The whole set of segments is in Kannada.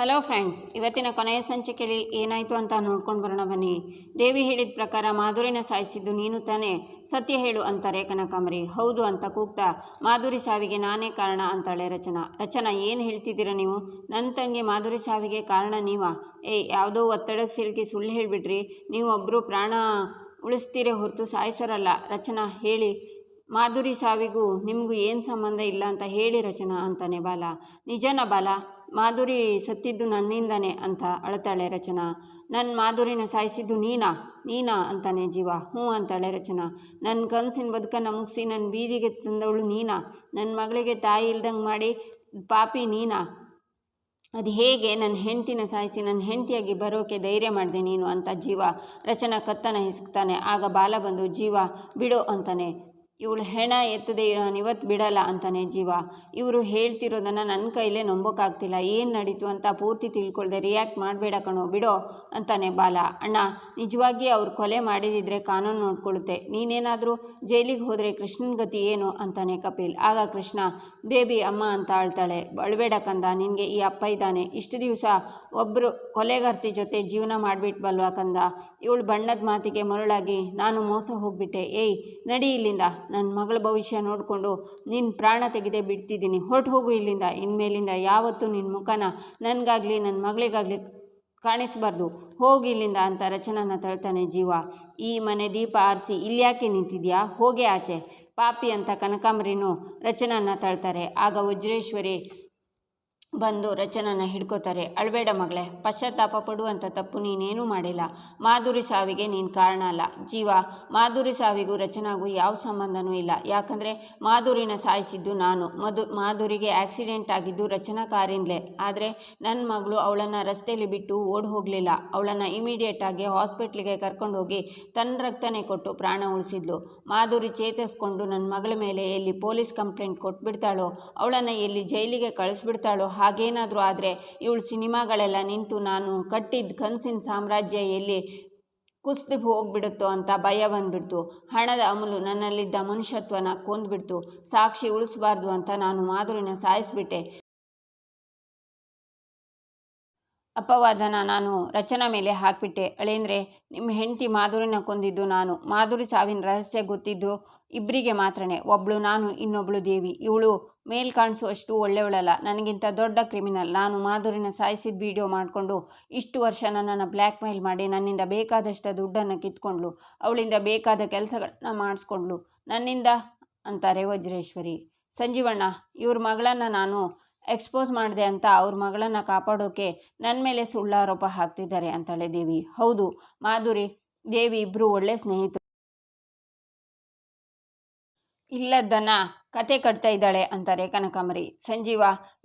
ಹಲೋ ಫ್ರೆಂಡ್ಸ್ ಇವತ್ತಿನ ಕೊನೆಯ ಸಂಚಿಕೆಯಲ್ಲಿ ಏನಾಯಿತು ಅಂತ ನೋಡ್ಕೊಂಡು ಬರೋಣ ಬನ್ನಿ. ದೇವಿ ಹೇಳಿದ ಪ್ರಕಾರ ಮಾಧುರಿನ ಸಾಯಿಸಿದ್ದು ನೀನು ತಾನೇ. ಸತ್ಯ ಹೇಳು ಅಂತಾರೆ ಕನಕಾಂಬರಿ ಹೌದು ಅಂತ ಕೂಗ್ತಾ, ಮಾಧುರಿ ಸಾವಿಗೆ ನಾನೇ ಕಾರಣ ಅಂತಾಳೆ ರಚನಾ. ರಚನಾ, ಏನು ಹೇಳ್ತಿದ್ದೀರಾ ನೀವು? ನನ್ನ ತಂಗಿ ಮಾಧುರಿ ಸಾವಿಗೆ ಕಾರಣ ನೀವಾ? ಏಯ್ ಯಾವುದೋ ಒತ್ತಡಕ್ಕೆ ಸಿಲುಕಿ ಸುಳ್ಳು ಹೇಳಿಬಿಡ್ರಿ ನೀವು ಒಬ್ಬರು ಪ್ರಾಣ ಉಳಿಸ್ತೀರೇ ಹೊರತು ಸಾಯಿಸೋರಲ್ಲ. ರಚನಾ, ಹೇಳಿ. ಮಾಧುರಿ ಸಾವಿಗೂ ನಿಮಗೂ ಏನು ಸಂಬಂಧ ಇಲ್ಲ ಅಂತ ಹೇಳಿ ರಚನಾ ಅಂತಾನೆ ಬಾಲ. ನಿಜನ ಬಾಲ? ಮಾಧುರಿ ಸತ್ತಿದ್ದು ನನ್ನಿಂದನೇ ಅಂತ ಅಳ್ತಾಳೆ ರಚನಾ. ನನ್ನ ಮಾಧುರಿನ ಸಾಯಿಸಿದ್ದು ನೀನಾ? ನೀನಾ ಅಂತಾನೆ ಜೀವ. ಹ್ಞೂ ಅಂತಾಳೆ ರಚನಾ. ನನ್ನ ಕನಸಿನ ಬದುಕನ್ನು ಮುಗಿಸಿ ನನ್ನ ಬೀದಿಗೆ ತಂದವಳು ನೀನಾ. ನನ್ನ ಮಗಳಿಗೆ ತಾಯಿ ಇಲ್ದಂಗೆ ಮಾಡಿ ಪಾಪಿ ನೀನಾ. ಅದು ಹೇಗೆ ನನ್ನ ಹೆಂಡ್ತಿನ ಸಾಯಿಸಿ ನನ್ನ ಹೆಂಡತಿಯಾಗಿ ಬರೋಕೆ ಧೈರ್ಯ ಮಾಡಿದೆ ನೀನು ಅಂತ ಜೀವ. ರಚನಾ ಕತ್ತನ ಹಿಸುಕ್ತಾನೆ ಆಗ ಬಾಲ ಬಂದು, ಜೀವ ಬಿಡು ಅಂತಾನೆ. ಇವಳು ಹೆಣ ಎತ್ತದೆ ನಾನು ಇವತ್ತು ಬಿಡಲ್ಲ ಅಂತಾನೆ ಜೀವ. ಇವರು ಹೇಳ್ತಿರೋದನ್ನು ನನ್ನ ಕೈಲೇ ನಂಬೋಕ್ಕಾಗ್ತಿಲ್ಲ ಏನು ನಡೀತು ಅಂತ ಪೂರ್ತಿ ತಿಳ್ಕೊಳ್ದೆ ರಿಯಾಕ್ಟ್ ಮಾಡಬೇಡ ಕಣೋ, ಬಿಡೋ ಅಂತಾನೆ ಬಾಲ. ಅಣ್ಣ, ನಿಜವಾಗಿ ಅವ್ರು ಕೊಲೆ ಮಾಡಿದಿದ್ರೆ ಕಾನೂನು ನೋಡ್ಕೊಳ್ಳುತ್ತೆ ನೀನೇನಾದರೂ ಜೈಲಿಗೆ ಹೋದರೆ ಕೃಷ್ಣನ ಗತಿ ಏನು? ಅಂತಾನೆ ಕಪಿಲ್. ಆಗ ಕೃಷ್ಣ, ಬೇಬಿ, ಅಮ್ಮ ಅಂತ ಆಳ್ತಾಳೆ. ಬಳಬೇಡ ಕಂದ, ನಿನಗೆ ಈ ಅಪ್ಪ ಇದ್ದಾನೆ. ಇಷ್ಟು ದಿವಸ ಒಬ್ಬರು ಕೊಲೆಗಾರ್ತಿ ಜೊತೆ ಜೀವನ ಮಾಡಿಬಿಟ್ಬಲ್ವಾ ಕಂದ? ಇವಳು ಬಣ್ಣದ ಮಾತಿಗೆ ಮರುಳಾಗಿ, ನಾನು ಮೋಸ ಹೋಗ್ಬಿಟ್ಟೆ. ಏಯ್, ನಡಿ ಇಲ್ಲಿಂದ. ನನ್ನ ಮಗಳ ಭವಿಷ್ಯ ನೋಡಿಕೊಂಡು ನಿನ್ನ ಪ್ರಾಣ ತೆಗೆದೇ ಬಿಡ್ತಿದ್ದೀನಿ. ಹೊರಟು ಹೋಗು ಇಲ್ಲಿಂದ. ಇನ್ಮೇಲಿಂದ ಯಾವತ್ತೂ ನಿನ್ನ ಮುಖನ ನನಗಾಗಲಿ ನನ್ನ ಮಗಳಿಗಾಗಲಿ ಕಾಣಿಸಬಾರ್ದು. ಹೋಗಿ ಇಲ್ಲಿಂದ ಅಂತ ರಚನನ ತಳ್ತಾನೆ ಜೀವ. ಈ ಮನೆ ದೀಪ ಆರಿಸಿ ಯಾಕೆ ನಿಂತಿದ್ಯಾ? ಹೋಗೆ ಆಚೆ. ಪಾಪಿ ಅಂತ ಕನಕಾಂಬರಿನೂ ರಚನನ ತಳ್ತಾರೆ. ಆಗ ವಜ್ರೇಶ್ವರಿ ಬಂದು ರಚನನ ಹಿಡ್ಕೋತಾರೆ. ಅಳಬೇಡ ಮಗಳೇ, ಪಶ್ಚಾತ್ತಾಪ ಪಡುವಂಥ ತಪ್ಪು ನೀನೇನೂ ಮಾಡಿಲ್ಲ. ಮಾಧುರಿ ಸಾವಿಗೆ ನೀನು ಕಾರಣ ಅಲ್ಲ. ಜೀವ, ಮಾಧುರಿ ಸಾವಿಗೂ ರಚನಾಗೂ ಯಾವ ಸಂಬಂಧನೂ ಇಲ್ಲ. ಯಾಕಂದರೆ ಮಾಧುರಿನ ಸಾಯಿಸಿದ್ದು ನಾನು. ಮಧು, ಮಾಧುರಿಗೆ ಆಕ್ಸಿಡೆಂಟ್ ಆಗಿದ್ದು ರಚನಾ ಕಾರಿಂದಲೇ ಆದರೆ ನನ್ನ ಮಗಳು ಅವಳನ್ನು ರಸ್ತೆಯಲ್ಲಿ ಬಿಟ್ಟು ಓಡಿ ಹೋಗಲಿಲ್ಲ. ಅವಳನ್ನು ಇಮಿಡಿಯೇಟಾಗಿ ಹಾಸ್ಪಿಟ್ಲಿಗೆ ಕರ್ಕೊಂಡೋಗಿ ತನ್ನ ರಕ್ತನೇ ಕೊಟ್ಟು ಪ್ರಾಣ ಉಳಿಸಿದ್ಲು. ಮಾಧುರಿ ಚೇತರಿಸ್ಕೊಂಡು ನನ್ನ ಮಗಳ ಮೇಲೆ ಎಲ್ಲಿ ಪೊಲೀಸ್ ಕಂಪ್ಲೇಂಟ್ ಕೊಟ್ಬಿಡ್ತಾಳೋ, ಅವಳನ್ನು ಎಲ್ಲಿ ಜೈಲಿಗೆ ಕಳಿಸ್ಬಿಡ್ತಾಳೋ ಹಾಗೇನಾದರೂ ಆದರೆ ಇವಳು ಸಿನಿಮಾಗಳೆಲ್ಲ ನಿಂತು ನಾನು ಕಟ್ಟಿದ್ದ ಕನಸಿನ ಸಾಮ್ರಾಜ್ಯ ಎಲ್ಲಿ ಕುಸ್ದು ಹೋಗ್ಬಿಡುತ್ತೋ ಅಂತ ಭಯ ಬಂದ್ಬಿಡ್ತು. ಹಣದ ಅಮಲು ನನ್ನಲ್ಲಿದ್ದ ಮನುಷ್ಯತ್ವನ ಕೊಂದ್ಬಿಡ್ತು. ಸಾಕ್ಷಿ ಉಳಿಸಬಾರ್ದು ಅಂತ ನಾನು ಮಾಧುರಿನ ಸಾಯಿಸ್ಬಿಟ್ಟೆ. ಅಪವಾದನ ನಾನು ರಚನಾ ಮೇಲೆ ಹಾಕಿಬಿಟ್ಟೆ. ಅಳೇಂದ್ರೆ ನಿಮ್ಮ ಹೆಂಡತಿ ಮಾಧುರಿನ ಕೊಂದಿದ್ದು ನಾನು. ಮಾಧುರಿ ಸಾವಿನ ರಹಸ್ಯ ಗೊತ್ತಿದ್ದು ಇಬ್ಬರಿಗೆ ಮಾತ್ರನೇ. ಒಬ್ಬಳು ನಾನು ಇನ್ನೊಬ್ಬಳು ದೇವಿ. ಇವಳು ಮೇಲ್ ಕಾಣಿಸುವಷ್ಟು ಒಳ್ಳೆಯವಳಲ್ಲ. ನನಗಿಂತ ದೊಡ್ಡ ಕ್ರಿಮಿನಲ್. ನಾನು ಮಾಧುರಿನ ಸಾಯಿಸಿದ ವಿಡಿಯೋ ಮಾಡಿಕೊಂಡು ಇಷ್ಟು ವರ್ಷ ನನ್ನನ್ನು ಬ್ಲ್ಯಾಕ್ ಮೇಲ್ ಮಾಡಿ ನನ್ನಿಂದ ಬೇಕಾದಷ್ಟು ದುಡ್ಡನ್ನು ಕಿತ್ಕೊಂಡ್ಳು. ಅವಳಿಂದ ಬೇಕಾದ ಕೆಲಸಗಳನ್ನ ಮಾಡಿಸ್ಕೊಂಡ್ಳು. ನನ್ನಿಂದ, ಅಂತಾರೆ ವಜ್ರೇಶ್ವರಿ. ಸಂಜೀವಣ್ಣ, ಇವ್ರ ಮಗಳನ್ನು ನಾನು ಎಕ್ಸ್ಪೋಸ್ ಮಾಡಿದೆ ಅಂತ ಅವ್ರ ಮಗಳನ್ನು ಕಾಪಾಡೋಕೆ ನನ್ನ ಮೇಲೆ ಸುಳ್ಳಾರೋಪ ಹಾಕ್ತಿದ್ದಾರೆ ಅಂತಾಳೆ ದೇವಿ. ಹೌದು, ಮಾಧುರಿ, ದೇವಿ ಇಬ್ರು ಒಳ್ಳೆ ಸ್ನೇಹಿತರು. ಇಲ್ಲದ್ದನ್ನು ಕತೆ ಕಟ್ತಾ ಇದ್ದಾಳೆ ಅಂತಾರೆ ಕನಕಾಂಬರಿ. ಸಂಜೀವ,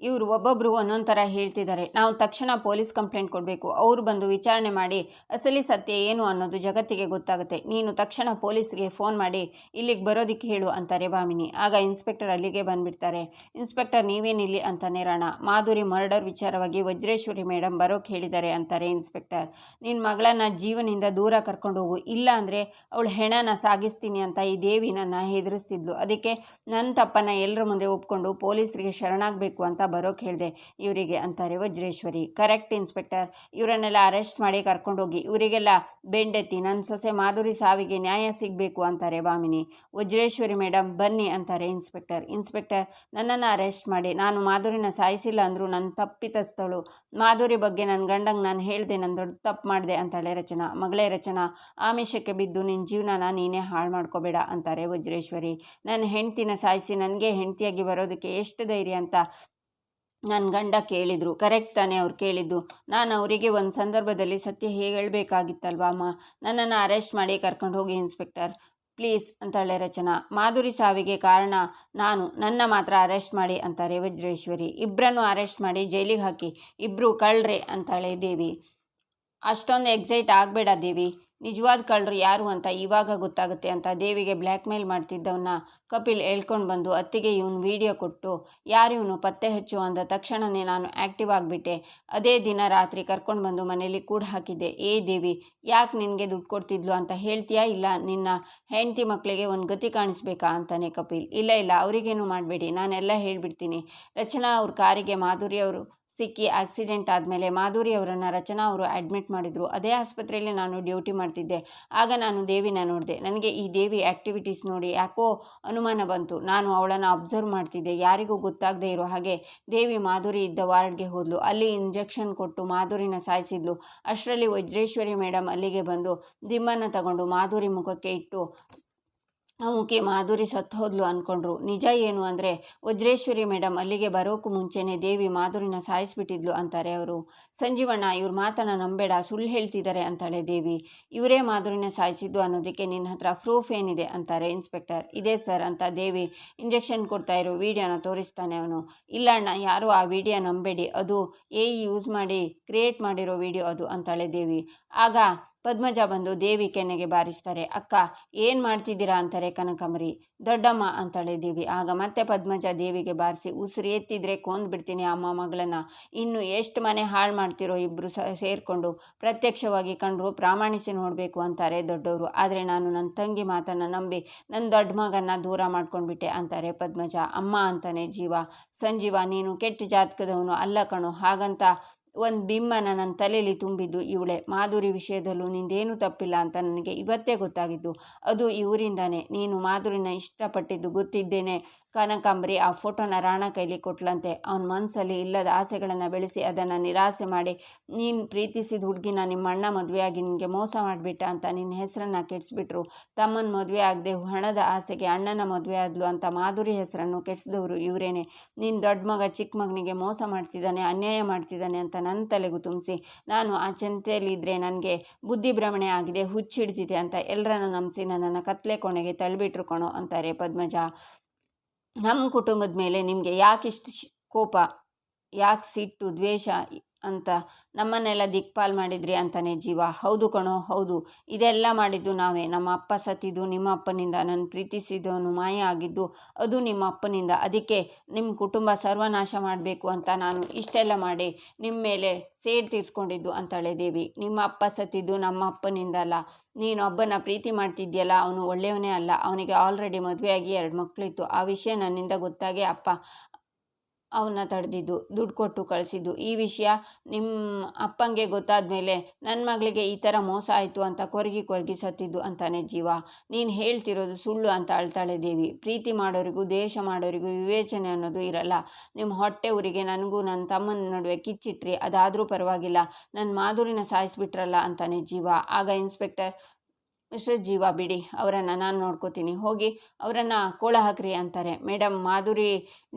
ಇವರು ಒಬ್ಬೊಬ್ಬರು ಒಂದೊಂದು ಥರ ಹೇಳ್ತಿದ್ದಾರೆ. ನಾವು ತಕ್ಷಣ ಪೊಲೀಸ್ ಕಂಪ್ಲೇಂಟ್ ಕೊಡಬೇಕು. ಅವರು ಬಂದು ವಿಚಾರಣೆ ಮಾಡಿ, ಅಸಲಿ ಸತ್ಯ ಏನು ಅನ್ನೋದು ಜಗತ್ತಿಗೆ ಗೊತ್ತಾಗುತ್ತೆ. ನೀನು ತಕ್ಷಣ ಪೊಲೀಸ್ಗೆ ಫೋನ್ ಮಾಡಿ, ಇಲ್ಲಿಗೆ ಬರೋದಕ್ಕೆ ಹೇಳು ಅಂತಾರೆ ಭಾಮಿನಿ. ಆಗ ಇನ್ಸ್ಪೆಕ್ಟರ್ ಅಲ್ಲಿಗೆ ಬಂದುಬಿಡ್ತಾರೆ. ಇನ್ಸ್ಪೆಕ್ಟರ್ ನೀವೇನಿಲ್ಲಿ ಅಂತಾನೆ ರಾಣ? ಮಾಧುರಿ ಮರ್ಡರ್ ವಿಚಾರವಾಗಿ ವಜ್ರೇಶ್ವರಿ ಮೇಡಮ್ ಬರೋಕ್ಕೆ ಹೇಳಿದ್ದಾರೆ ಅಂತಾರೆ ಇನ್ಸ್ಪೆಕ್ಟರ್. ನಿನ್ನ ಮಗಳನ್ನ ಜೀವನಿಂದ ದೂರ ಕರ್ಕೊಂಡು ಹೋಗು. ಇಲ್ಲ ಅಂದರೆ ಅವಳು ಹೆಣನ ಸಾಗಿಸ್ತೀನಿ ಅಂತ ಈ ದೇವಿ ನನ್ನ ಹೆದರಿಸ್ತಿದ್ಲು. ಅದಕ್ಕೆ ನನ್ನ ತಪ್ಪನ್ನು ಎಲ್ಲರ ಮುಂದೆ ಒಪ್ಕೊಂಡು ಪೊಲೀಸರಿಗೆ ಶರಣಾಗಬೇಕು ಅಂತ ಬರೋಕೆ ಹೇಳಿದೆ. ಇವರಿಗೆ ಅಂತಾರೆ ವಜ್ರೇಶ್ವರಿ. Correct inspector. ಇವರನ್ನೆಲ್ಲ ಅರೆಸ್ಟ್ ಮಾಡಿ ಕರ್ಕೊಂಡೋಗಿ, ಇವರಿಗೆಲ್ಲ ಬೆಂಡೆತ್ತಿ ನನ್ನ ಸೊಸೆ ಮಾಧುರಿ ಸಾವಿಗೆ ನ್ಯಾಯ ಸಿಗಬೇಕು ಅಂತಾರೆ ಭಾಮಿನಿ ವಜ್ರೇಶ್ವರಿ ಮೇಡಮ್ ಬನ್ನಿ ಅಂತಾರೆ ಇನ್ಸ್ಪೆಕ್ಟರ್. ಇನ್ಸ್ಪೆಕ್ಟರ್, ನನ್ನನ್ನು ಅರೆಸ್ಟ್ ಮಾಡಿ. ನಾನು ಮಾಧುರಿನ ಸಾಯಿಸಿಲ್ಲ ಅಂದರೂ ನನ್ನ ತಪ್ಪಿತಸ್ಥಳು. ಮಾಧುರಿ ಬಗ್ಗೆ ನನ್ನ ಗಂಡಂಗೆ ನಾನು ಹೇಳಿದೆ ನನ್ನ ದೊಡ್ಡ ತಪ್ಪು ಮಾಡಿದೆ ಅಂತಾಳೆ ರಚನಾ. ಮಗಳೇ ರಚನಾ, ಆಮಿಷಕ್ಕೆ ಬಿದ್ದು ನಿನ್ನ ಜೀವನನ ನೀನೇ ಹಾಳು ಮಾಡ್ಕೋಬೇಡ ಅಂತಾರೆ ವಜ್ರೇಶ್ವರಿ. ನನ್ನ ಹೆಂಡ್ತಿನ ಸಾಯಿಸಿ ನನಗೆ ಹೆಂಡತಿಯಾಗಿ ಬರೋದಕ್ಕೆ ಎಷ್ಟು ಧೈರ್ಯ ಅಂತ ನನ್ನ ಗಂಡ ಕೇಳಿದರು. ಕರೆಕ್ಟ್ ತಾನೇ ಅವ್ರು ಕೇಳಿದ್ದು. ನಾನು ಅವರಿಗೆ ಒಂದು ಸಂದರ್ಭದಲ್ಲಿ ಸತ್ಯ ಹೇಗೆ ಹೇಳಬೇಕಾಗಿತ್ತಲ್ವಾ ಅಮ್ಮ? ನನ್ನನ್ನು ಅರೆಸ್ಟ್ ಮಾಡಿ ಕರ್ಕೊಂಡು ಹೋಗಿ ಇನ್ಸ್ಪೆಕ್ಟರ್. ಪ್ಲೀಸ್ ಅಂತಾಳೆ ರಚನಾ. ಮಾಧುರಿ ಸಾವಿಗೆ ಕಾರಣ ನಾನು. ನನ್ನ ಮಾತ್ರ ಅರೆಸ್ಟ್ ಮಾಡಿ ಅಂತಾರೆ ವಜ್ರೇಶ್ವರಿ. ಇಬ್ಬರನ್ನು ಅರೆಸ್ಟ್ ಮಾಡಿ ಜೈಲಿಗೆ ಹಾಕಿ. ಇಬ್ಬರು ಕಳ್ರೆ ಅಂತಾಳೆ ದೇವಿ. ಅಷ್ಟೊಂದು ಎಕ್ಸೈಟ್ ಆಗಬೇಡ ದೇವಿ. ನಿಜವಾದ ಕಳ್ಳರು ಯಾರು ಅಂತ ಇವಾಗ ಗೊತ್ತಾಗುತ್ತೆ ಅಂತ ದೇವಿಗೆ ಬ್ಲ್ಯಾಕ್ ಮೇಲ್ ಮಾಡ್ತಿದ್ದವನ್ನ ಕಪಿಲ್ ಹೇಳ್ಕೊಂಡು ಬಂದು, ಅತ್ತಿಗೆ ಇವನು ವಿಡಿಯೋ ಕೊಟ್ಟು ಯಾರಿವನು ಪತ್ತೆ ಹಚ್ಚು ಅಂದ ತಕ್ಷಣವೇ ನಾನು ಆ್ಯಕ್ಟಿವ್ ಆಗಿಬಿಟ್ಟೆ. ಅದೇ ದಿನ ರಾತ್ರಿ ಕರ್ಕೊಂಡು ಬಂದು ಮನೇಲಿ ಕೂಡ ಹಾಕಿದ್ದೆ. ಏ ದೇವಿ, ಯಾಕೆ ನಿನಗೆ ದುಡ್ಡು ಕೊಡ್ತಿದ್ಲು ಅಂತ ಹೇಳ್ತೀಯಾ ಇಲ್ಲ? ನಿನ್ನ ಹೆಂಡತಿ ಮಕ್ಕಳಿಗೆ ಒಂದು ಗತಿ ಕಾಣಿಸ್ಬೇಕಾ? ಅಂತಾನೆ ಕಪಿಲ್. ಇಲ್ಲ ಇಲ್ಲ, ಅವರಿಗೇನು ಮಾಡಬೇಡಿ. ನಾನೆಲ್ಲ ಹೇಳಿಬಿಡ್ತೀನಿ. ರಚನಾ ಅವ್ರ ಕಾರಿಗೆ ಮಾಧುರಿ ಅವರು ಸಿಕ್ಕಿ ಆಕ್ಸಿಡೆಂಟ್ ಆದಮೇಲೆ ಮಾಧುರಿ ಅವರನ್ನು ರಚನಾ ಅವರು ಅಡ್ಮಿಟ್ ಮಾಡಿದರು. ಅದೇ ಆಸ್ಪತ್ರೆಯಲ್ಲಿ ನಾನು ಡ್ಯೂಟಿ ಮಾಡ್ತಿದ್ದೆ. ಆಗ ನಾನು ದೇವಿನ ನೋಡಿದೆ. ನನಗೆ ಈ ದೇವಿ ಆ್ಯಕ್ಟಿವಿಟೀಸ್ ನೋಡಿ ಯಾಕೋ ಅನುಮಾನ ಬಂತು. ನಾನು ಅವಳನ್ನು ಅಬ್ಸರ್ವ್ ಮಾಡ್ತಿದ್ದೆ. ಯಾರಿಗೂ ಗೊತ್ತಾಗದೇ ಇರೋ ಹಾಗೆ ದೇವಿ ಮಾಧುರಿ ಇದ್ದ ವಾರ್ಡ್ಗೆ ಹೋದ್ಲು. ಅಲ್ಲಿ ಇಂಜೆಕ್ಷನ್ ಕೊಟ್ಟು ಮಾಧುರಿನ ಸಾಯಿಸಿದ್ಲು. ಅಷ್ಟರಲ್ಲಿ ವಜ್ರೇಶ್ವರಿ ಮೇಡಮ್ ಅಲ್ಲಿಗೆ ಬಂದು ದಿಮ್ಮನ್ನು ತಗೊಂಡು ಮಾಧುರಿ ಮುಖಕ್ಕೆ ಇಟ್ಟು ಮುಖಿ ಮಾಧುರಿ ಸತ್ತು ಹೋದ್ಲು ಅಂದ್ಕೊಂಡ್ರು ನಿಜ ಏನು ಅಂದರೆ, ವಜ್ರೇಶ್ವರಿ ಮೇಡಮ್ ಅಲ್ಲಿಗೆ ಬರೋಕ್ಕೂ ಮುಂಚೆನೇ ದೇವಿ ಮಾಧುರಿನ ಸಾಯಿಸಿಬಿಟ್ಟಿದ್ಲು ಅಂತಾರೆ ಅವರು. ಸಂಜೀವಣ್ಣ, ಇವ್ರ ಮಾತನ್ನು ನಂಬೇಡ, ಸುಳ್ಳು ಹೇಳ್ತಿದ್ದಾರೆ ಅಂತಾಳೆ ದೇವಿ. ಇವರೇ ಮಾಧುರಿನ ಸಾಯಿಸಿದ್ದು ಅನ್ನೋದಕ್ಕೆ ನಿನ್ನ ಹತ್ರ ಪ್ರೂಫ್ ಏನಿದೆ ಅಂತಾರೆ ಇನ್ಸ್ಪೆಕ್ಟರ್. ಇದೆ ಸರ್ ಅಂತ ದೇವಿ ಇಂಜೆಕ್ಷನ್ ಕೊಡ್ತಾ ಇರೋ ವಿಡಿಯೋನ ತೋರಿಸ್ತಾನೆ ಅವನು. ಇಲ್ಲ ಅಣ್ಣ, ಯಾರೂ ಆ ವಿಡಿಯೋ ನಂಬೇಡಿ. ಅದು ಎ ಯೂಸ್ ಮಾಡಿ ಕ್ರಿಯೇಟ್ ಮಾಡಿರೋ ವಿಡಿಯೋ ಅದು ಅಂತಾಳೆ ದೇವಿ. ಆಗ ಪದ್ಮಜ ಬಂದು ದೇವಿ ಕೆನ್ನೆಗೆ ಬಾರಿಸ್ತಾರೆ, ಅಕ್ಕ, ಏನು ಮಾಡ್ತಿದ್ದೀರಾ? ಅಂತಾರೆ ಕನಕಮರಿ. ದೊಡ್ಡಮ್ಮ, ಅಂತಾಳೆ ದೇವಿ. ಆಗ ಮತ್ತೆ ಪದ್ಮಜ ದೇವಿಗೆ ಬಾರಿಸಿ, ಉಸಿರು ಎತ್ತಿದ್ರೆ ಕೊಂದು ಬಿಡ್ತೀನಿ ಅಮ್ಮ ಮಗಳನ್ನ. ಇನ್ನು ಎಷ್ಟು ಮನೆ ಹಾಳು ಮಾಡ್ತಿರೋ ಇಬ್ಬರು ಸ, ಸೇರಿಕೊಂಡು ಪ್ರತ್ಯಕ್ಷವಾಗಿ ಕಂಡ್ರು ಪ್ರಾಮಾಣಿಸಿ ನೋಡಬೇಕು ಅಂತಾರೆ ದೊಡ್ಡವರು. ಆದರೆ ನಾನು ನನ್ನ ತಂಗಿ ಮಾತನ್ನು ನಂಬಿ ನನ್ನ ದೊಡ್ಡ ಮಗನ ದೂರ ಮಾಡ್ಕೊಂಡ್ಬಿಟ್ಟೆ ಅಂತಾರೆ ಪದ್ಮಜ. ಅಮ್ಮ, ಅಂತಾನೆ ಜೀವ. ಸಂಜೀವ, ನೀನು ಕೆಟ್ಟ ಜಾತಕದವನು ಅಲ್ಲ ಕಣು. ಹಾಗಂತ ಒಂದು ಬಿಮ್ಮನ ನನ್ನ ತಲೆಯಲ್ಲಿ ತುಂಬಿದ್ದು ಇವಳೆ. ಮಾಧುರಿ ವಿಷಯದಲ್ಲೂ ನಿಂದೇನೂ ತಪ್ಪಿಲ್ಲ ಅಂತ ನನಗೆ ಇವತ್ತೇ ಗೊತ್ತಾಗಿದ್ದು. ಅದು ಇವರಿಂದನೇ ನೀನು ಮಾಧುರಿನ ಇಷ್ಟಪಟ್ಟಿದ್ದು ಗೊತ್ತಿದ್ದೇನೆ. ಕನಕಾಂಬರಿ ಆ ಫೋಟೋನ ರಾಣ ಕೈಲಿ ಕೊಟ್ಲಂತೆ. ಅವನ ಮನಸ್ಸಲ್ಲಿ ಇಲ್ಲದ ಆಸೆಗಳನ್ನು ಬೆಳೆಸಿ ಅದನ್ನು ನಿರಾಸೆ ಮಾಡಿ, ನೀನು ಪ್ರೀತಿಸಿದ ಹುಡುಗಿನ ನಿಮ್ಮ ಅಣ್ಣ ಮದುವೆಯಾಗಿ ನಿನಗೆ ಮೋಸ ಮಾಡಿಬಿಟ್ಟ ಅಂತ ನಿನ್ನ ಹೆಸರನ್ನು ಕೆಡಿಸ್ಬಿಟ್ರು. ತಮ್ಮನ ಮದುವೆ ಆಗದೆ ಹಣದ ಆಸೆಗೆ ಅಣ್ಣನ ಮದುವೆ ಆದ್ಲು ಅಂತ ಮಾಧುರಿ ಹೆಸರನ್ನು ಕೆಡಿಸಿದವರು ಇವರೇನೆ. ನೀನು ದೊಡ್ಡ ಮಗ, ಚಿಕ್ಕ ಮಗನಿಗೆ ಮೋಸ ಮಾಡ್ತಿದ್ದಾನೆ, ಅನ್ಯಾಯ ಮಾಡ್ತಿದ್ದಾನೆ ಅಂತ ನನ್ನ ತಲೆಗೂ ತುಂಬಿಸಿ. ನಾನು ಆ ಚಿಂತೆಯಲ್ಲಿದ್ದರೆ ನನಗೆ ಬುದ್ಧಿ ಭ್ರಮಣೆ ಆಗಿದೆ, ಹುಚ್ಚಿಡ್ತಿದೆ ಅಂತ ಎಲ್ಲರನ್ನ ನಂಬಿಸಿ ನನ್ನನ್ನು ಕತ್ಲೆ ಕೊನೆಗೆ ತಳ್ಳಿಬಿಟ್ರು ಕಣೋ ಅಂತಾರೆ ಪದ್ಮಜ. ನಮ್ಮ ಕುಟುಂಬದ ಮೇಲೆ ನಿಮಗೆ ಯಾಕೆ ಇಷ್ಟು ಕೋಪ ಯಾಕೆ ಸಿಟ್ಟು ದ್ವೇಷ ಅಂತ ನಮ್ಮನ್ನೆಲ್ಲ ದಿಕ್ಪಾಲ್ ಮಾಡಿದ್ರಿ ಅಂತಾನೆ ಜೀವ. ಹೌದು ಕಣೋ, ಹೌದು. ಇದೆಲ್ಲ ಮಾಡಿದ್ದು ನಾವೇ. ನಮ್ಮ ಅಪ್ಪ ಸತ್ತಿದ್ದು, ನಿಮ್ಮ ಅಪ್ಪನಿಂದ. ನನ್ನ ಪ್ರೀತಿಸಿದವನು ಮಾಯ ಆಗಿದ್ದು, ಅದು ನಿಮ್ಮ ಅಪ್ಪನಿಂದ. ಅದಕ್ಕೆ ನಿಮ್ಮ ಕುಟುಂಬ ಸರ್ವನಾಶ ಮಾಡಬೇಕು ಅಂತ ನಾನು ಇಷ್ಟೆಲ್ಲ ಮಾಡಿ ನಿಮ್ಮ ಮೇಲೆ ಸೇಡ್ ತೀರಿಸ್ಕೊಂಡಿದ್ದು ಅಂತಾಳೆ ದೇವಿ. ನಿಮ್ಮ ಅಪ್ಪ ಸತ್ತಿದ್ದು ನಮ್ಮ ಅಪ್ಪನಿಂದ ಅಲ್ಲ. ನೀನು ಒಬ್ಬನ ಪ್ರೀತಿ ಮಾಡ್ತಿದ್ಯಲ್ಲ ಅವನು ಒಳ್ಳೆಯವನೇ ಅಲ್ಲ. ಅವನಿಗೆ ಆಲ್ರೆಡಿ ಮದುವೆಯಾಗಿ ಎರಡು ಮಕ್ಕಳಿತ್ತು ಆ ವಿಷಯ ನನ್ನಿಂದ ಗೊತ್ತಾಗಿ, ಅಪ್ಪ. ಅವನ್ನ ತಡೆದಿದ್ದು, ದುಡ್ಡು ಕೊಟ್ಟು ಕಳಿಸಿದ್ದು. ಈ ವಿಷಯ ನಿಮ್ಮ ಅಪ್ಪಂಗೆ ಗೊತ್ತಾದ ಮೇಲೆ ನನ್ನ ಮಗಳಿಗೆ ಈ ಥರ ಮೋಸ ಆಯಿತು ಅಂತ ಕೊರಗಿ ಕೊರಗಿ ಸತ್ತಿದ್ದು ಅಂತಾನೆ ಜೀವ. ನೀನು ಹೇಳ್ತಿರೋದು ಸುಳ್ಳು ಅಂತ ಅಳ್ತಾಳೆ ದೇವಿ. ಪ್ರೀತಿ ಮಾಡೋರಿಗೂ, ದ್ವೇಷ ಮಾಡೋರಿಗೂ ವಿವೇಚನೆ ಅನ್ನೋದು ಇರಲ್ಲ. ನಿಮ್ಮ ಹೊಟ್ಟೆ ಊರಿಗೆ ನನಗೂ ನನ್ನ ತಮ್ಮನ ನಡುವೆ ಕಿಚ್ಚಿಟ್ರಿ ಅದಾದರೂ ಪರವಾಗಿಲ್ಲ. ನನ್ನ ಮಾಧುರಿನ ಸಾಯಿಸ್ಬಿಟ್ರಲ್ಲ ಅಂತಾನೆ ಜೀವ. ಆಗ ಇನ್ಸ್ಪೆಕ್ಟರ್ ಮಿಸ್ಟರ್ ಜೀವ ಬಿಡಿ, ಅವರನ್ನು ನಾನು ನೋಡ್ಕೋತೀನಿ. ಹೋಗಿ ಅವರನ್ನು ಕೋಳ ಹಾಕ್ರಿ ಅಂತಾರೆ. ಮೇಡಮ್ ಮಾಧುರಿ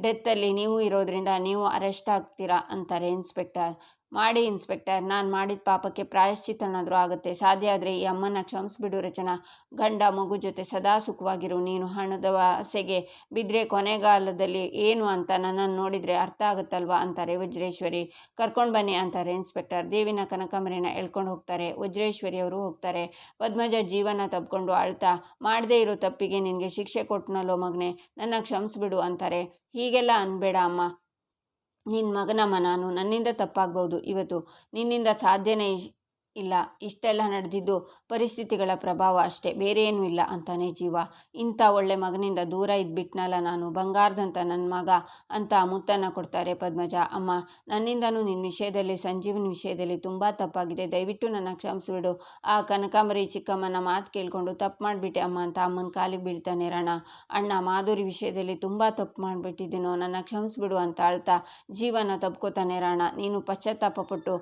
ಡೆತ್ತಲ್ಲಿ ನೀವು ಇರೋದ್ರಿಂದ ನೀವು ಅರೆಸ್ಟ್ ಆಗ್ತೀರಾ ಅಂತಾರೆ ಇನ್ಸ್ಪೆಕ್ಟರ್ ಮಾಡಿ ಇನ್ಸ್ಪೆಕ್ಟರ್, ನಾನು ಮಾಡಿದ ಪಾಪಕ್ಕೆ ಪ್ರಾಯಶ್ಚಿತ್ತನಾದರೂ ಆಗುತ್ತೆ. ಸಾಧ್ಯ ಆದರೆ ಈ ಅಮ್ಮನ ಕ್ಷಮಿಸ್ಬಿಡು ರಚನ. ಗಂಡ ಮಗು ಜೊತೆ ಸದಾ ಸುಖವಾಗಿರು. ನೀನು ಹಣದ ಆಸೆಗೆ ಬಿದ್ದರೆ ಕೊನೆಗಾಲದಲ್ಲಿ ಏನು ಅಂತ ನನ್ನನ್ನು ನೋಡಿದರೆ ಅರ್ಥ ಆಗುತ್ತಲ್ವಾ ಅಂತಾರೆ ವಜ್ರೇಶ್ವರಿ. ಕರ್ಕೊಂಡು ಬನ್ನಿ ಅಂತಾರೆ ಇನ್ಸ್ಪೆಕ್ಟರ್. ದೇವಿನ ಕನಕಾಂಬರಿನ ಎಳ್ಕೊಂಡು ಹೋಗ್ತಾರೆ. ವಜ್ರೇಶ್ವರಿ ಅವರು ಹೋಗ್ತಾರೆ. ಪದ್ಮಜ ಜೀವನ ತಬ್ಕೊಂಡು ಅಳ್ತಾ, ಮಾಡದೇ ಇರೋ ತಪ್ಪಿಗೆ ನಿನಗೆ ಶಿಕ್ಷೆ ಕೊಟ್ಟನಲ್ಲೋ ಮಗನೇ, ನನ್ನ ಕ್ಷಮಿಸ್ಬಿಡು ಅಂತಾರೆ. ಹೀಗೆಲ್ಲ ಅನ್ಬೇಡ ಅಮ್ಮ. ನಿನ್ನ ಮಗನಮ್ಮ ನಾನು ನನ್ನಿಂದ ತಪ್ಪಾಗ್ಬೋದು. ಇವತ್ತು ನಿನ್ನಿಂದ ಸಾಧ್ಯನೇ ಇಲ್ಲ, ಇಷ್ಟೆಲ್ಲ ನಡೆದಿದ್ದು ಪರಿಸ್ಥಿತಿಗಳ ಪ್ರಭಾವ ಅಷ್ಟೇ, ಬೇರೆ ಏನೂ ಇಲ್ಲ ಅಂತಾನೆ ಜೀವ. ಇಂಥ ಒಳ್ಳೆ ಮಗನಿಂದ ದೂರ ಇದ್ಬಿಟ್ನಲ್ಲ ನಾನು, ಬಂಗಾರದಂತ ನನ್ನ ಮಗ ಅಂತ ಮುತ್ತನ್ನು ಕೊಡ್ತಾರೆ ಪದ್ಮಜ. ಅಮ್ಮ, ನನ್ನಿಂದನೂ ನಿನ್ನ ವಿಷಯದಲ್ಲಿ, ಸಂಜೀವನ ವಿಷಯದಲ್ಲಿ ತುಂಬ ತಪ್ಪಾಗಿದೆ. ದಯವಿಟ್ಟು ನನ್ನ ಕ್ಷಮಿಸ್ಬಿಡು. ಆ ಕನಕಾಂಬರಿ ಚಿಕ್ಕಮ್ಮನ ಮಾತು ಕೇಳಿಕೊಂಡು ತಪ್ಪು ಮಾಡಿಬಿಟ್ಟೆ ಅಮ್ಮ ಅಂತ ಅಮ್ಮನ ಕಾಲಿಗೆ ಬೀಳ್ತಾನೆ ರಣ. ಅಣ್ಣ, ಮಾಧುರಿ ವಿಷಯದಲ್ಲಿ ತುಂಬ ತಪ್ಪು ಮಾಡಿಬಿಟ್ಟಿದ್ದೀನೋ, ನನ್ನ ಕ್ಷಮಿಸ್ಬಿಡು ಅಂತ ಅಳ್ತಾ ಜೀವನ ತಪ್ಕೋತಾನೆ ರಾಣ. ನೀನು ಪಶ್ಚಾತ್ತಾಪಪಟ್ಟು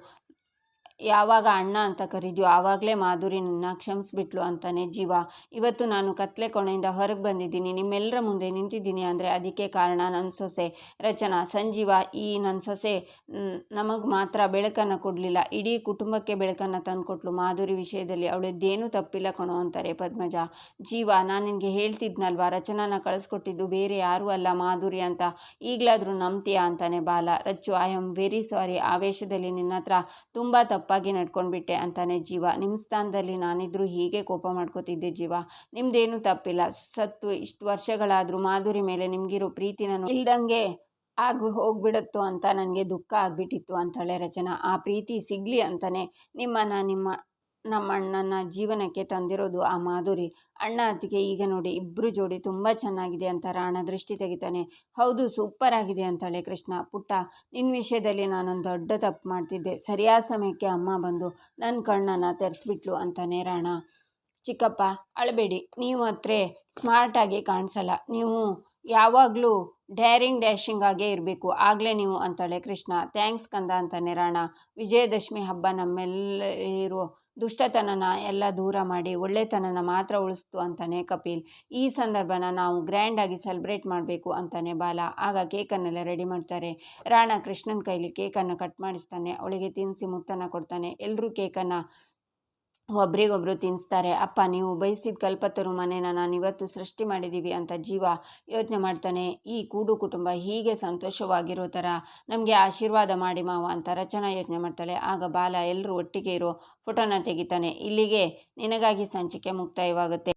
ಯಾವಾಗ ಅಣ್ಣ ಅಂತ ಕರಿದ್ಯೋ ಆವಾಗಲೇ ಮಾಧುರಿ ನನ್ನ ಕ್ಷಮಿಸ್ಬಿಟ್ಲು ಅಂತಾನೆ ಜೀವ. ಇವತ್ತು ನಾನು ಕತ್ಲೆ ಕೋಣೆಯಿಂದ ಹೊರಗೆ ಬಂದಿದ್ದೀನಿ. ನಿಮ್ಮೆಲ್ಲರ ಮುಂದೆ ನಿಂತಿದ್ದೀನಿ ಅಂದರೆ ಅದಕ್ಕೆ ಕಾರಣ ನನ್ನ ಸೊಸೆ. ರಚನಾ, ಸಂಜೀವ, ಈ ನನ್ನ ಸೊಸೆ ನಮಗೆ ಮಾತ್ರ ಬೆಳಕನ್ನು ಕೊಡಲಿಲ್ಲ. ಇಡೀ ಕುಟುಂಬಕ್ಕೆ ಬೆಳಕನ್ನು ತಂದುಕೊಟ್ಲು ಮಾಧುರಿ ವಿಷಯದಲ್ಲಿ. ಅವಳದ್ದೇನೂ ತಪ್ಪಿಲ್ಲ ಕಣೋ ಅಂತಾರೆ ಪದ್ಮಜ. ಜೀವ, ನಾನು ನಿನಗೆ ಹೇಳ್ತಿದ್ನಲ್ವಾ? ರಚನಾನ ಕಳಿಸ್ಕೊಟ್ಟಿದ್ದು ಬೇರೆ ಯಾರೂ ಅಲ್ಲ ಮಾಧುರಿ ಅಂತ. ಈಗಲಾದರೂ ನಂಬ್ತೀಯಾ ಅಂತಾನೆ Bala. Rachu I am very sorry ಆವೇಶದಲ್ಲಿ ನಿನ್ನ ಹತ್ರ ತುಂಬ ತಪ್ಪು ತಪ್ಪಾಗಿ ನಡ್ಕೊಂಡ್ಬಿಟ್ಟೆ ಅಂತಾನೆ ಜೀವ. ನಿಮ್ಮ ಸ್ಥಾನದಲ್ಲಿ ನಾನಿದ್ರೂ ಹೀಗೆ ಕೋಪ ಮಾಡ್ಕೋತಿದ್ದೆ ಜೀವ. ನಿಮ್ದೇನು ತಪ್ಪಿಲ್ಲ. ಸತ್ತು ಇಷ್ಟು ವರ್ಷಗಳಾದರೂ ಮಾಧುರಿ ಮೇಲೆ ನಿಮಗಿರೋ ನಾನು ಇಲ್ದಂಗೆ ಆಗಿ ಹೋಗ್ಬಿಡುತ್ತೋ ಅಂತ ನನಗೆ ದುಃಖ ಆಗಿಬಿಟ್ಟಿತ್ತು ಅಂತಾಳೆ ರಚನಾ. ಆ ಪ್ರೀತಿ ಸಿಗಲಿ ಅಂತಲೇ ನಿಮ್ಮನ್ನು ನಿಮ್ಮ ನಮ್ಮ ಅಣ್ಣನ ಜೀವನಕ್ಕೆ ತಂದಿರೋದು ಆ ಮಾಧುರಿ. ಅಣ್ಣ ಅತ್ತಿಗೆ ಈಗ ನೋಡಿ ಇಬ್ಬರು ಜೋಡಿ ತುಂಬ ಚೆನ್ನಾಗಿದೆ ಅಂತ ರಾಣ ದೃಷ್ಟಿ ತೆಗಿತಾನೆ. ಹೌದು ಸೂಪರ್ ಆಗಿದೆ ಅಂತಾಳೆ ಕೃಷ್ಣ. ಪುಟ್ಟ ನಿನ್ನ ವಿಷಯದಲ್ಲಿ ನಾನೊಂದು ದೊಡ್ಡ ತಪ್ಪು ಮಾಡ್ತಿದ್ದೆ. ಸರಿಯಾದ ಸಮಯಕ್ಕೆ ಅಮ್ಮ ಬಂದು ನನ್ನ ಕಣ್ಣನ್ನು ತೆರೆಸ್ಬಿಟ್ಲು ಅಂತಾನೆ ರಾಣ. ಚಿಕ್ಕಪ್ಪ, ಅಳಬೇಡಿ. ನೀವು ಹತ್ರ ಸ್ಮಾರ್ಟಾಗಿ ಕಾಣಿಸಲ್ಲ. ನೀವು ಯಾವಾಗಲೂ ಡ್ಯಾರಿಂಗ್ ಡ್ಯಾಶಿಂಗ್ ಆಗೇ ಇರಬೇಕು. ಆಗಲೇ ನೀವು ಅಂತಾಳೆ ಕೃಷ್ಣ. ಥ್ಯಾಂಕ್ಸ್ ಕಂದ ಅಂತಾನೆ ರಾಣ. ವಿಜಯದಶಮಿ ಹಬ್ಬ ನಮ್ಮೆಲ್ಲರೂ ದುಷ್ಟತನನ ಎಲ್ಲ ದೂರ ಮಾಡಿ ಒಳ್ಳೆತನನ ಮಾತ್ರ ಉಳಿಸ್ತು ಅಂತಾನೆ ಕಪಿಲ್. ಈ ಸಂದರ್ಭನ ನಾವು ಗ್ರ್ಯಾಂಡಾಗಿ ಸೆಲೆಬ್ರೇಟ್ ಮಾಡಬೇಕು ಅಂತಾನೆ ಬಾಲ. ಆಗ ಕೇಕನ್ನೆಲ್ಲ ರೆಡಿ ಮಾಡ್ತಾರೆ. ರಾಣ ಕೃಷ್ಣನ ಕೈಲಿ ಕೇಕನ್ನು ಕಟ್ ಮಾಡಿಸ್ತಾನೆ. ಅವಳಿಗೆ ತಿನ್ನಿಸಿ ಮುತ್ತನ್ನು ಕೊಡ್ತಾನೆ. ಎಲ್ಲರೂ ಕೇಕನ್ನು ಒಬ್ರಿಗೊಬ್ರು ತಿನ್ನಿಸ್ತಾರೆ ಅಪ್ಪ, ನೀವು ಬಯಸಿದ ಕಲ್ಪತರು ಮನೆನ ನಾನು ಇವತ್ತು ಸೃಷ್ಟಿ ಮಾಡಿದ್ದೀವಿ ಅಂತ ಜೀವ ಯೋಚನೆ ಮಾಡ್ತಾನೆ. ಈ ಕೂಡು ಕುಟುಂಬ ಹೀಗೆ ಸಂತೋಷವಾಗಿರೋ ಥರ ನಮಗೆ ಆಶೀರ್ವಾದ ಮಾಡಿ ಮಾವ ಅಂತ ರಚನಾ ಯೋಚನೆ ಮಾಡ್ತಾಳೆ. ಆಗ ಬಾಲ ಎಲ್ಲರೂ ಒಟ್ಟಿಗೆ ಇರೋ ಫೋಟೋನ ತೆಗಿತಾನೆ. ಇಲ್ಲಿಗೆ ನಿನಗಾಗಿ ಸಂಚಿಕೆ ಮುಕ್ತಾಯವಾಗುತ್ತೆ.